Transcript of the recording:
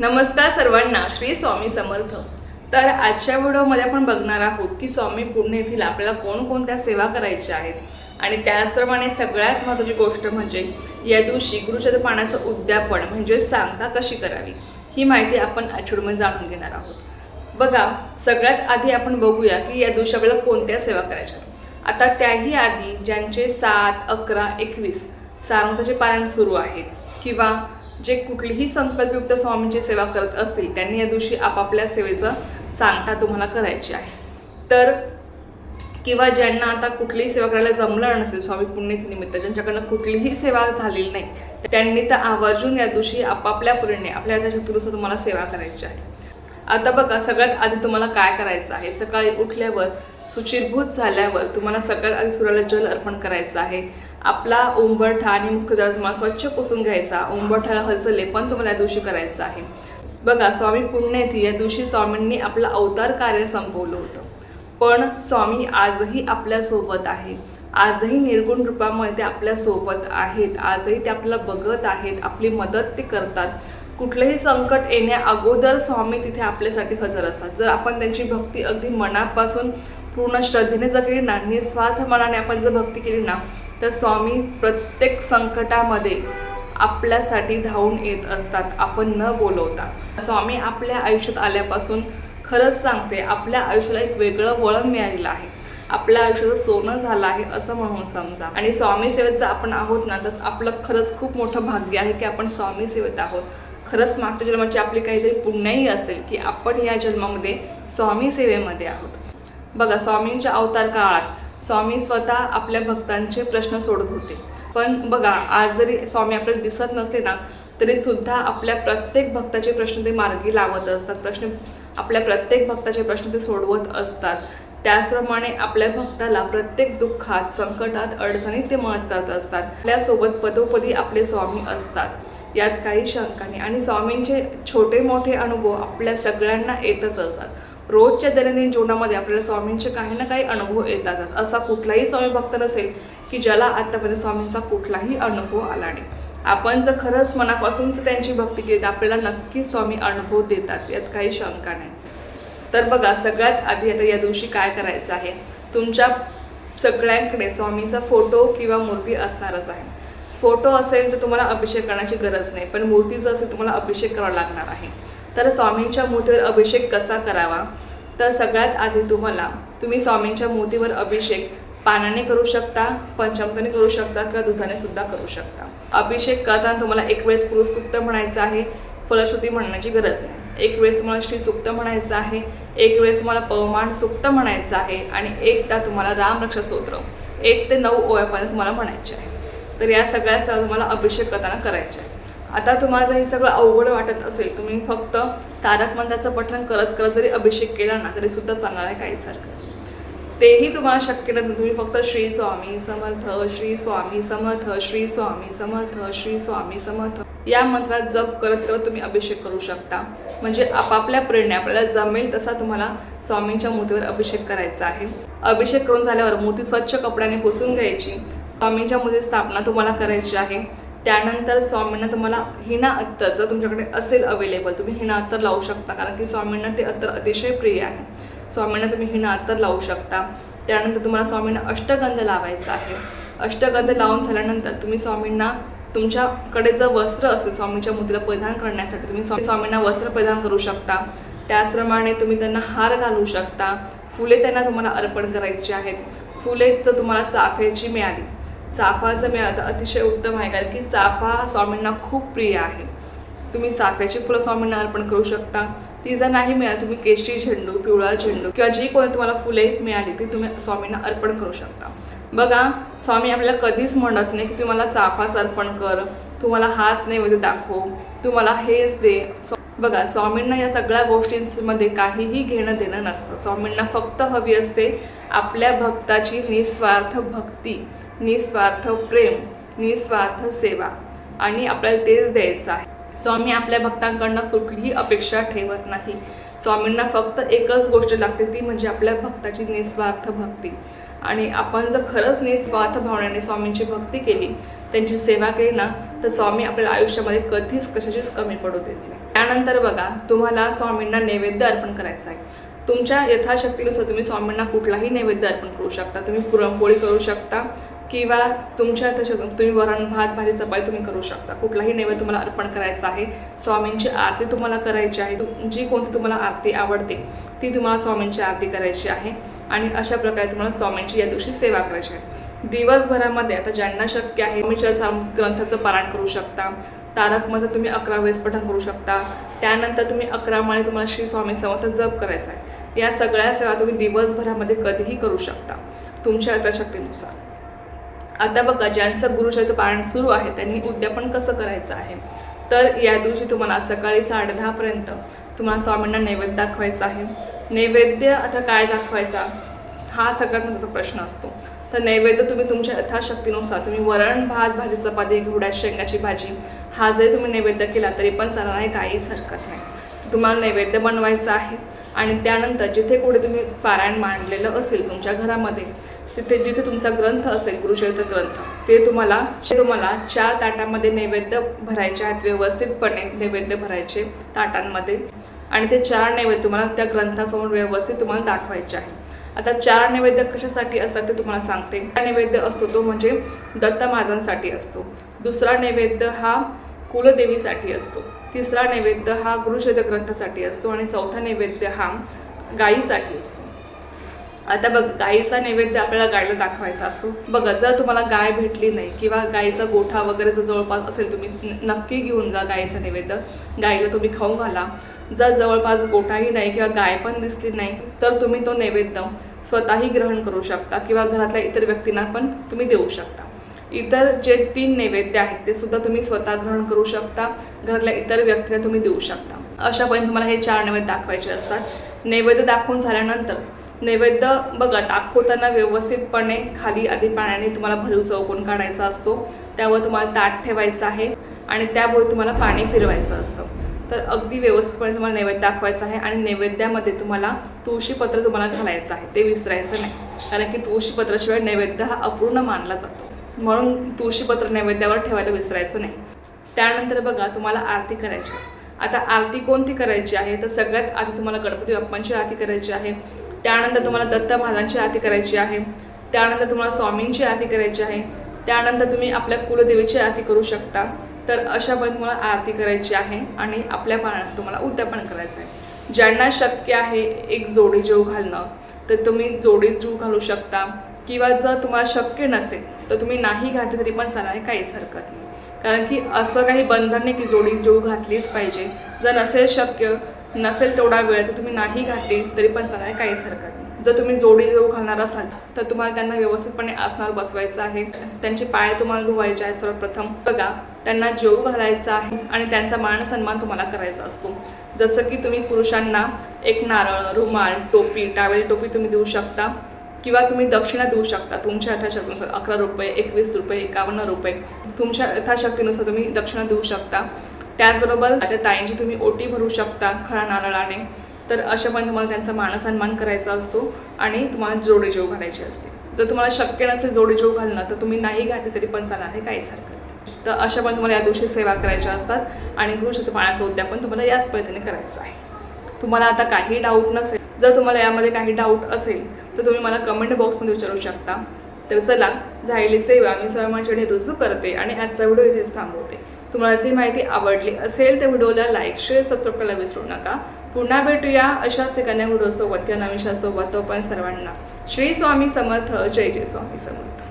नमस्कार सर्वांना श्री स्वामी समर्थ. तर आजच्या व्हिडिओमध्ये आपण बघणार आहोत की स्वामी पुणे येथील आपल्याला कोणकोणत्या सेवा करायच्या आहेत. आणि त्याचप्रमाणे सगळ्यात महत्त्वाची गोष्ट म्हणजे या दिवशी गुरुचरित्र पाण्याचं उद्यापन म्हणजे सांगता कशी करावी ही माहिती आपण आजच्या जाणून घेणार आहोत. बघा सगळ्यात आधी आपण बघूया की या दिवशी आपल्याला कोणत्या सेवा करायच्या आता त्याही आधी ज्यांचे सात अकरा एकवीस सारंगचे पारायण सुरू आहेत किंवा जे कुठलीही संकल्पयुक्त स्वामींची सेवा करत असतील त्यांनी या दिवशी आपापल्या सेवेचं सांगता तुम्हाला करायची आहे. तर किंवा ज्यांना आता कुठलीही सेवा करायला जमलं नसेल स्वामी पुण्यतिथी निमित्त ज्यांच्याकडनं कुठलीही सेवा झालेली नाही त्यांनी तर आवर्जून या दिवशी आपापल्या परीने आपल्या त्या तुम्हाला सेवा करायची आहे. आता बघा सगळ्यात आधी तुम्हाला काय करायचं आहे? सकाळी उठल्यावर सुचिरभूत झाल्यावर तुम्हाला सगळ्यात आधी सूर्याला जल अर्पण करायचं आहे. आपला उंबरठा आणि मुख्यद्वार तुम्हाला स्वच्छ पुसून घ्यायचा. उंबरठ्याला हलचं लेपन तुम्हाला या दिवशी करायचं आहे. बघा स्वामी पुण्यथी या दिवशी स्वामींनी आपलं अवतार कार्य संपवलं होतं. पण स्वामी आजही आपल्यासोबत आहे. आजही निर्गुण रूपामध्ये ते आपल्यासोबत आहेत. आजही ते आपल्याला बघत आहेत. आपली मदत ते करतात. कुठलंही संकट येण्या अगोदर स्वामी तिथे आपल्यासाठी हजर असतात. जर आपण त्यांची भक्ती अगदी मनापासून पूर्ण श्रद्धेने जर केली ना निस्वार्थ मनाने आपण जर भक्ती केली ना तर स्वामी प्रत्येक संकटामध्ये आपल्यासाठी धावून येत असतात. आपण न बोलवता. स्वामी आपल्या आयुष्यात आल्यापासून खरंच सांगते आपल्या आयुष्याला एक वेगळं वळण मिळालेलं आहे. आपल्या आयुष्याचं सोनं झालं आहे असं म्हणून समजा. आणि स्वामी सेवेत जर आपण आहोत ना तसं आपलं खरंच खूप मोठं भाग्य आहे की आपण स्वामी सेवेत आहोत. खरंच मागच्या जन्माची आपली काहीतरी पुण्याही असेल की आपण या जन्मामध्ये स्वामी सेवेमध्ये आहोत. बघा स्वामींच्या अवतार काळात स्वामी स्वतः आपल्या भक्तांचे प्रश्न सोडत होते. पण बघा आज जरी स्वामी आपल्याला दिसत नसले ना तरी सुद्धा आपल्या प्रत्येक भक्ताचे प्रश्न ते मार्गी लावत असतात. प्रश्न आपल्या प्रत्येक भक्ताचे प्रश्न ते सोडवत असतात. त्याचप्रमाणे आपल्या भक्ताला प्रत्येक दुःखात संकटात अडचणीत ते मदत करत असतात. आपल्यासोबत पदोपदी आपले स्वामी असतात. यात काही शंका नाही. आणि स्वामींचे छोटे मोठे अनुभव आपल्या सगळ्यांना येतच असतात. रोजच्या दैनंदिन जीवनामध्ये आपल्याला स्वामींचे काही ना काही अनुभव येतातच. असा कुठलाही स्वामी भक्त नसेल की ज्याला आत्तापर्यंत स्वामींचा कुठलाही अनुभव आला नाही. आपण जर खरंच मनापासून जर त्यांची भक्ती केली तर आपल्याला नक्की स्वामी अनुभव देतात यात काही शंका नाही. तर बघा सगळ्यात आधी आता या दिवशी काय करायचं आहे? तुमच्या सगळ्यांकडे स्वामींचा फोटो किंवा मूर्ती असणारच आहे. फोटो असेल तर तुम्हाला अभिषेक करण्याची गरज नाही पण मूर्तीचं असेल तुम्हाला अभिषेक करावा लागणार आहे. तर स्वामींच्या मूर्तीवर अभिषेक कसा करावा? तर सगळ्यात आधी तुम्हाला तुम्ही स्वामींच्या मूर्तीवर अभिषेक पाण्याने करू शकता पंचामृताने करू शकता किंवा दुधाने सुद्धा करू शकता. अभिषेक करताना तुम्हाला एक वेळेस पुरुषसुक्त म्हणायचं आहे फलश्रुती म्हणण्याची गरज नाही. एक वेळेस तुम्हाला श्री सुक्त म्हणायचं आहे एक वेळेस तुम्हाला पवमान सुक्त म्हणायचं आहे आणि एकदा तुम्हाला रामरक्षा स्तोत्र एक ते नऊ ओव्यापर्यंत तुम्हाला म्हणायचे आहे. तर या सगळ्या सह तुम्हाला अभिषेक करताना करायचे आहे. आता तुम्हाला जर हे सगळं अवघड वाटत असेल तुम्ही फक्त तारक मंत्राचं पठण करत करत जरी अभिषेक केला ना तरी सुद्धा चालणार आहे काहीच हरकत तेही तुम्हाला शक्य नसेल. तुम्ही फक्त श्री स्वामी समर्थ श्री स्वामी समर्थ श्री स्वामी समर्थ श्री स्वामी समर्थ या मंत्रात जप करत करत तुम्ही अभिषेक करू शकता. म्हणजे आपापल्या प्रेरणे आपल्याला जमेल तसा तुम्हाला स्वामींच्या मूर्तीवर अभिषेक करायचा आहे. अभिषेक करून झाल्यावर मूर्ती स्वच्छ कपड्याने पुसून घ्यायची. स्वामींच्या मूर्ती स्थापना तुम्हाला करायची आहे. त्यानंतर स्वामींना तुम्हाला हिना अत्तर जर तुमच्याकडे असेल अवेलेबल तुम्ही हिना अत्तर लावू शकता. कारण की स्वामींना ते अत्तर अतिशय प्रिय आहे. स्वामींना तुम्ही हिना अत्तर लावू शकता. त्यानंतर तुम्हाला स्वामींना अष्टगंध लावायचा आहे. अष्टगंध लावून झाल्यानंतर तुम्ही स्वामींना तुमच्याकडे जर वस्त्र असेल स्वामींच्या मूर्तीला परिधान करण्यासाठी तुम्ही स्वामी स्वामींना वस्त्र परिधान करू शकता. त्याचप्रमाणे तुम्ही त्यांना हार घालू शकता. फुले त्यांना तुम्हाला अर्पण करायची आहेत. फुले जर तुम्हाला चाफ्याची मिळाली. चाफा जर मिळाला तर अतिशय उत्तम आहे कारण की चाफा स्वामींना खूप प्रिय आहे. तुम्ही चाफ्याची फुलं स्वामींना अर्पण करू शकता. ती जर नाही मिळाली तुम्ही केशरी झेंडू पिवळा झेंडू किंवा जी कोणी तुम्हाला फुले मिळाली ती तुम्ही स्वामींना अर्पण करू शकता. बघा स्वामी आपल्याला कधीच म्हणत नाही की तुम्हाला चाफाच अर्पण कर तुम्हाला हाच नैवेद्य दाखव तुम्हाला हेच दे. बघा स्वामींना या सगळ्या गोष्टींमध्ये काहीही घेणं देणं नसतं. स्वामींना फक्त हवी असते आपल्या भक्ताची निस्वार्थ भक्ती. निस्वार्थ प्रेम निस्वार्थ सेवा. आणि आपल्याला तेच द्यायचं आहे. स्वामी आपल्या भक्तांकडनं कुठलीही अपेक्षा ठेवत नाही. स्वामींना फक्त एकच गोष्ट लागते ती म्हणजे आपल्या भक्ताची निस्वार्थ भक्ती. आणि आपण जर खरंच निस्वार्थ भावनेने स्वामींची भक्ती केली त्यांची सेवा केली ना तर स्वामी आपल्याला आयुष्यामध्ये कधीच कशाचीच कमी पडू देत नाही. त्यानंतर बघा तुम्हाला स्वामींना नैवेद्य अर्पण करायचं आहे. तुमच्या यथाशक्तीनुसार तुम्ही स्वामींना कुठलाही नैवेद्य अर्पण करू शकता. तुम्ही पुरणपोळी करू शकता किंवा तुमच्या यथाशक्ती तुम्ही वरण भात भाजी चपाती तुम्ही करू शकता. कुठलाही नैवेद्य तुम्हाला अर्पण करायचा आहे स्वामींची आरती तुम्हाला करायची आहे. तु- जी कोणती तुम्हाला आरती आवडते ती तुम्हाला स्वामींची आरती करायची आहे. आणि अशा प्रकारे तुम्हाला स्वामींची या दिवशी सेवा करायची आहे. दिवसभरामध्ये आता ज्यांना शक्य आहे तुम्ही ग्रंथाचं पारायण करू शकता. तारकमध्ये तुम्ही अकरा वेळेस पठण करू शकता. त्यानंतर तुम्ही अकरा माळे तुम्हाला श्री स्वामी समर्थ जप करायचा आहे. या सगळ्या सेवा तुम्ही दिवसभरामध्ये कधीही करू शकता तुमच्या यथाशक्तीनुसार आता बघा ज्यांचं गुरुचरित्र पारायण सुरू आहे त्यांनी उद्यापन कसं करायचं आहे? तर या दिवशी तुम्हाला सकाळी साडे दहापर्यंत तुम्हाला स्वामींना नैवेद्य दाखवायचा आहे. नैवेद्य आता काय दाखवायचा? हा सगळ्यात महत्त्वाचा प्रश्न असतो. तर नैवेद्य तुम्ही तुमच्या यथाशक्तीनुसार तुम्ही वरण भात भाजी चपाती घेवड्या शेंगाची भाजी हा जरी तुम्ही नैवेद्य केला तरी पण चालणार आहे काहीच हरकत नाही. तुम्हाला नैवेद्य बनवायचं आहे आणि त्यानंतर जिथे कुठे तुम्ही पारायण मांडलेलं असेल तुमच्या घरामध्ये तिथे जिथे तुमचा ग्रंथ असेल गुरुचरित्र ग्रंथ ते तुम्हाला तुम्हाला चार ताटामध्ये नैवेद्य भरायचे आहेत व्यवस्थितपणे नैवेद्य भरायचे ताटांमध्ये. आणि ते चार नैवेद्य तुम्हाला त्या ग्रंथासमोर व्यवस्थित तुम्हाला दाखवायचे आहे. आता चार नैवेद्य कशासाठी असतात ते तुम्हाला सांगते. हा नैवेद्य असतो तो म्हणजे दत्त महाजांसाठी असतो. दुसरा नैवेद्य हा कुलदेवीसाठी असतो. तिसरा नैवेद्य हा गुरुचरित्र ग्रंथासाठी असतो. आणि चौथा नैवेद्य हा गायीसाठी असतो. आता बघ गाईचा नैवेद्य आपल्याला गायला दाखवायचा असतो. बघा जर तुम्हाला गाय भेटली नाही किंवा गाईचा गोठा वगैरे जर जवळपास असेल तुम्ही नक्की घेऊन जा गायीचा नैवेद्य. गाईला तुम्ही खाऊ घाला. जर जवळपास गोठाही नाही किंवा गाय पण दिसली नाही तर तुम्ही तो नैवेद्य स्वतःही ग्रहण करू शकता किंवा घरातल्या इतर व्यक्तींना पण तुम्ही देऊ शकता. इतर जे तीन नैवेद्य आहेत ते सुद्धा तुम्ही स्वतः ग्रहण करू शकता. घरातल्या इतर व्यक्तींना तुम्ही देऊ शकता. अशा पद्धतीने तुम्हाला हे चार नैवेद्य दाखवायचे असतात. नैवेद्य दाखवून झाल्यानंतर नैवेद्य बघा दाखवताना व्यवस्थितपणे खाली आधी पाण्याने तुम्हाला भरीव चौकोन काढायचा असतो. त्यावर तुम्हाला ताट ठेवायचं आहे आणि त्यामुळे तुम्हाला पाणी फिरवायचं असतं. तर अगदी व्यवस्थितपणे तुम्हाला नैवेद्य दाखवायचं आहे आणि नैवेद्यामध्ये तुम्हाला तुळशीपत्र तुम्हाला घालायचं आहे. ते विसरायचं नाही. कारण की तुळशीपत्राशिवाय नैवेद्य हा अपूर्ण मानला जातो. म्हणून तुळशीपत्र नैवेद्यावर ठेवायला विसरायचं नाही. त्यानंतर बघा तुम्हाला आरती करायची आहे. आता आरती कोणती करायची आहे? तर सगळ्यात आधी तुम्हाला गणपती बाप्पांची आरती करायची आहे. त्यानंतर तुम्हाला दत्त महाराजांची आरती करायची आहे. त्यानंतर तुम्हाला स्वामींची आरती करायची आहे. त्यानंतर तुम्ही आपल्या कुलदेवीची आरती करू शकता. तर अशा पण तुम्हाला आरती करायची आहे आणि आपल्या पाण्याचं तुम्हाला उद्यापन करायचं आहे ज्यांना शक्य आहे एक जोडी जीव घालणं तर तुम्ही जोडी जीव घालू शकता. किंवा जर तुम्हाला शक्य नसेल तर तुम्ही नाही घातली तरी पण चालणार आहे काहीच हरकत नाही. कारण की असं काही बंधन नाही की जोडी जीव घातलीच पाहिजे. जर नसेल शक्य नसेल तेवढा वेळ तर तुम्ही नाही घातली तरी पण चालेल काहीच हरकत नाही. जर तुम्ही जोडी जेव घालणार असाल तर तुम्हाला त्यांना व्यवस्थितपणे आसनावर बसवायचं आहे. त्यांचे पाय तुम्हाला धुवायचे आहे सर्वप्रथम. बघा त्यांना जेव घालायचा आहे आणि त्यांचा मान सन्मान तुम्हाला करायचा असतो. जसं की तुम्ही पुरुषांना एक नारळ रुमाल टोपी टावेल टोपी तुम्ही देऊ शकता किंवा तुम्ही दक्षिणा देऊ शकता. तुमच्या यथाशक्तीनुसार अकरा रुपये एकवीस रुपये एकावन्न रुपये. तुमच्या यथाशक्तीनुसार तुम्ही दक्षिणा देऊ शकता. त्याचबरोबर त्या ताईंची तुम्ही ओटी भरू शकता खळा नारळाने तर अशा पण तुम्हाला त्यांचा मानसन्मान करायचा असतो आणि तुम्हाला जोडी जेव घालायची असते. जर तुम्हाला शक्य नसेल जोडी जेव घालणं तर तुम्ही नाही घातले तरी पण चालणार आहे काहीच हरकत तर अशा पण तुम्हाला या दिवशी सेवा करायच्या असतात आणि गृहशत पाण्याचं उद्यापन तुम्हाला याच पद्धतीने करायचं आहे. तुम्हाला आता काही डाऊट नसेल जर तुम्हाला यामध्ये काही डाऊट असेल तर तुम्ही मला कमेंट बॉक्समध्ये विचारू शकता. तर चला झालेली सेवा मी सर्वांच्याकडे रुजू करते आणि आजचा व्हिडिओ इथेच थांबवते. तुम्हाला जी माहिती आवडली असेल त्या व्हिडिओला लाईक शेअर सबस्क्राईब करायला विसरू नका. पुन्हा भेटूया अशाच एखाद्या व्हिडिओसोबत. किंवा नवीन तो पण सर्वांना श्री स्वामी समर्थ. जय जय स्वामी समर्थ.